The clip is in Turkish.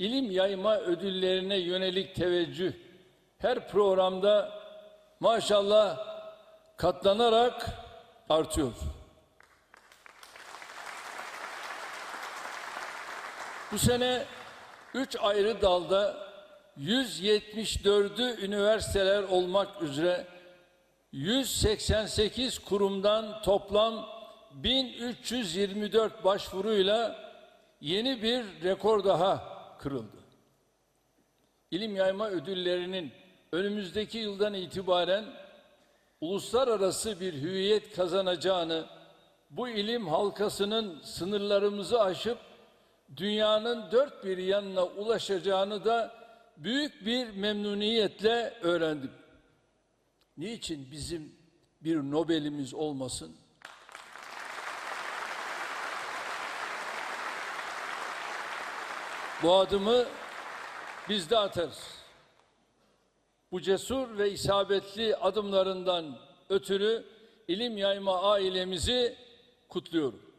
ilim yayma ödüllerine yönelik teveccüh her programda maşallah katlanarak artıyor. Bu sene üç ayrı dalda 174'ü üniversiteler olmak üzere 188 kurumdan toplam 1324 başvuruyla yeni bir rekor daha kırıldı. İlim yayma ödüllerinin önümüzdeki yıldan itibaren uluslararası bir hüviyet kazanacağını, bu ilim halkasının sınırlarımızı aşıp dünyanın dört bir yanına ulaşacağını da büyük bir memnuniyetle öğrendim. Niçin bizim bir Nobel'imiz olmasın? Bu adımı biz de atarız. Bu cesur ve isabetli adımlarından ötürü ilim yayma ailemizi kutluyorum.